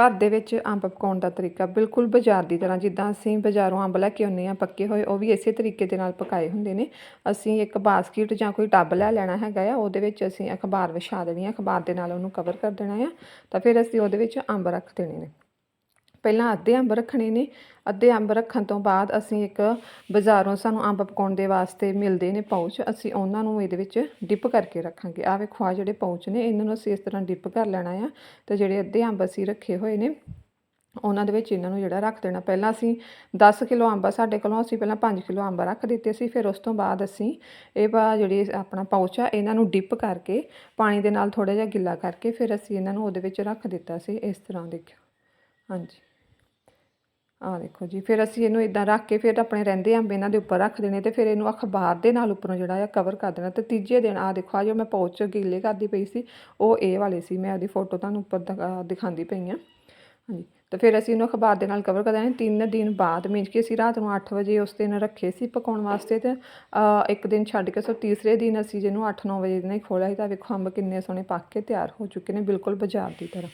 ਘਰ ਦੇ ਵਿੱਚ ਅੰਬ ਪਕਾਉਣ ਦਾ ਤਰੀਕਾ ਬਿਲਕੁਲ ਬਾਜ਼ਾਰ ਦੀ ਤਰ੍ਹਾਂ, ਜਿੱਦਾਂ ਅਸੀਂ ਬਾਜ਼ਾਰੋਂ ਅੰਬ ਲੈ ਕੇ ਆਉਂਦੇ ਹਾਂ, ਪੱਕੇ ਹੋਏ, ਉਹ ਵੀ ਇਸੇ ਤਰੀਕੇ ਦੇ ਨਾਲ ਪਕਾਏ ਹੁੰਦੇ ਨੇ। ਅਸੀਂ ਇੱਕ ਬਾਸਕਟ ਜਾਂ ਕੋਈ ਟੱਬ ਲੈ ਲੈਣਾ ਹੈਗਾ ਆ, ਉਹਦੇ ਵਿੱਚ ਅਸੀਂ ਅਖਬਾਰ ਵਿਛਾ ਦੇਣੀ ਆ, ਅਖਬਾਰ ਦੇ ਨਾਲ ਉਹਨੂੰ ਕਵਰ ਕਰ ਦੇਣਾ ਆ, ਤਾਂ ਫਿਰ ਅਸੀਂ ਉਹਦੇ ਵਿੱਚ ਅੰਬ ਰੱਖ ਦੇਣੇ ਨੇ। ਪਹਿਲਾਂ ਅੱਧੇ ਅੰਬ ਰੱਖਣੇ ਨੇ। ਅੱਧੇ ਅੰਬ ਰੱਖਣ ਤੋਂ ਬਾਅਦ ਅਸੀਂ ਇੱਕ ਬਾਜ਼ਾਰੋਂ ਸਾਨੂੰ ਅੰਬ ਪਕਾਉਣ ਦੇ ਵਾਸਤੇ ਮਿਲਦੇ ਨੇ ਪਾਊਚ ਅਸੀਂ ਉਹਨਾਂ ਨੂੰ ਇਹਦੇ ਵਿੱਚ ਡਿਪ ਕਰਕੇ ਰੱਖਾਂਗੇ। ਆਹ ਵੇਖੋ ਆ ਜਿਹੜੇ ਪਾਉਚ ਨੇ, ਇਹਨਾਂ ਨੂੰ ਅਸੀਂ ਇਸ ਤਰ੍ਹਾਂ ਡਿਪ ਕਰ ਲੈਣਾ ਆ। ਤੇ ਜਿਹੜੇ ਅੱਧੇ ਅੰਬ ਅਸੀਂ ਰੱਖੇ ਹੋਏ ਨੇ, ਉਹਨਾਂ ਦੇ ਵਿੱਚ ਇਹਨਾਂ ਨੂੰ ਜਿਹੜਾ ਰੱਖ ਦੇਣਾ। ਪਹਿਲਾਂ ਅਸੀਂ 10 ਕਿਲੋ ਅੰਬ ਸਾਡੇ ਕੋਲੋਂ, ਅਸੀਂ ਪਹਿਲਾਂ 5 ਕਿਲੋ ਅੰਬ ਰੱਖ ਦਿੱਤੇ ਸੀ। ਫਿਰ ਉਸ ਤੋਂ ਬਾਅਦ ਅਸੀਂ ਇਹ ਵਾ ਜਿਹੜੀ ਆਪਣਾ ਪਾਊਚ ਆ, ਇਹਨਾਂ ਨੂੰ ਡਿਪ ਕਰਕੇ ਪਾਣੀ ਦੇ ਨਾਲ ਥੋੜਾ ਜਿਹਾ ਗਿੱਲਾ ਕਰਕੇ ਫਿਰ ਅਸੀਂ ਇਹਨਾਂ ਨੂੰ ਉਹਦੇ ਵਿੱਚ ਰੱਖ ਦਿੱਤਾ ਸੀ। ਇਸ ਤਰ੍ਹਾਂ ਦੇਖਿਓ। ਹਾਂਜੀ। ਆਹ ਦੇਖੋ ਜੀ, ਫਿਰ ਅਸੀਂ ਇਹਨੂੰ ਇਦਾਂ ਰੱਖ ਕੇ ਫਿਰ ਆਪਣੇ ਰਹਿੰਦੇ ਅੰਬ ਇਹਨਾਂ ਦੇ ਉੱਪਰ ਰੱਖ ਦੇਣੇ ਤੇ ਫਿਰ ਇਹਨੂੰ ਅਖਬਾਰ ਦੇ ਨਾਲ ਉੱਪਰੋਂ ਜਿਹੜਾ ਆ ਕਵਰ ਕਰ ਦੇਣਾ ਤੇ ਤੀਜੇ ਦਿਨ, ਆਹ ਦੇਖੋ ਆ ਜੋ ਮੈਂ ਪਾਊਚ ਗੀਲੇ ਕਰਦੀ ਪਈ ਸੀ, ਉਹ ਇਹ ਵਾਲੇ ਸੀ, ਮੈਂ ਉਹਦੀ ਫੋਟੋ ਤੁਹਾਨੂੰ ਉੱਪਰ ਦਿਖਾਉਂਦੀ ਪਈ ਆ। ਹਾਂਜੀ, ਤੇ ਫਿਰ ਅਸੀਂ ਇਹਨੂੰ ਅਖਬਾਰ ਦੇ ਨਾਲ ਕਵਰ ਕਰ ਦੇਣਾ, ਤਿੰਨ ਦਿਨ ਬਾਅਦ, ਮੀਨਸ ਕਿ ਅਸੀਂ ਰਾਤ ਨੂੰ 8 ਵਜੇ ਉਸ ਦਿਨ ਰੱਖੇ ਸੀ ਪਕਾਉਣ ਵਾਸਤੇ ਤੇ ਇੱਕ ਦਿਨ ਛੱਡ ਕੇ, ਸੋ ਤੀਸਰੇ ਦਿਨ ਅਸੀਂ ਜਿਹਨੂੰ 8-9 ਵਜੇ ਦੇ ਨਾਲ ਖੋਲ੍ਹਿਆ ਸੀ, ਤਾਂ ਵੇਖੋ ਅੰਬ ਕਿੰਨੇ ਸੋਹਣੇ ਪੱਕ ਕੇ ਤਿਆਰ ਹੋ ਚੁੱਕੇ ਨੇ, ਬਿਲਕੁਲ ਬਾਜ਼ਾਰ ਦੀ ਤਰ੍ਹਾਂ।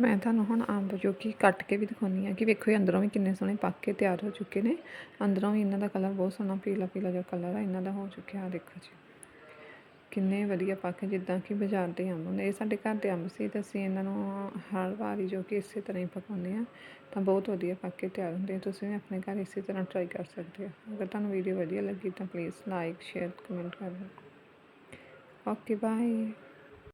ਮੈਂ ਤੁਹਾਨੂੰ ਹੁਣ ਅੰਬ ਜੋ ਕਿ ਕੱਟ ਕੇ ਵੀ ਦਿਖਾਉਂਦੀ ਹਾਂ ਕਿ ਵੇਖੋ ਇਹ ਅੰਦਰੋਂ ਵੀ ਕਿੰਨੇ ਸੋਹਣੇ ਪੱਕ ਕੇ ਤਿਆਰ ਹੋ ਚੁੱਕੇ ਨੇ। ਅੰਦਰੋਂ ਵੀ ਇਹਨਾਂ ਦਾ ਕਲਰ ਬਹੁਤ ਸੋਹਣਾ ਪੀਲਾ ਪੀਲਾ ਜਿਹਾ ਕਲਰ ਆ, ਇਹਨਾਂ ਦਾ ਹੋ ਚੁੱਕਿਆ ਆ ਦੇਖੋ ਜੀ। ਕਿੰਨੇ ਵਧੀਆ ਪੱਕ ਜਿੱਦਾਂ ਕਿ ਬਾਜ਼ਾਰ ਦੇ ਅੰਬ ਹੁੰਦੇ। ਇਹ ਸਾਡੇ ਘਰ ਦੇ ਅੰਬ ਸੀ ਤੇ ਅਸੀਂ ਇਹਨਾਂ ਨੂੰ ਹਰ ਵਾਰੀ ਜੋ ਕਿ ਇਸੇ ਤਰ੍ਹਾਂ ਹੀ ਪਕਾਉਂਦੇ ਆ, ਤਾਂ ਬਹੁਤ ਵਧੀਆ ਪੱਕ ਕੇ ਤਿਆਰ ਹੁੰਦੇ ਆ। ਤੁਸੀਂ ਵੀ ਆਪਣੇ ਘਰ ਇਸੇ ਤਰ੍ਹਾਂ ਟਰਾਈ ਕਰ ਸਕਦੇ ਹੋ। ਅਗਰ ਤੁਹਾਨੂੰ ਵੀਡੀਓ ਵਧੀਆ ਲੱਗੀ ਤਾਂ ਪਲੀਜ਼ ਲਾਈਕ ਸ਼ੇਅਰ ਕਮੈਂਟ ਕਰਨਾ ਓਕੇ ਬਾਏ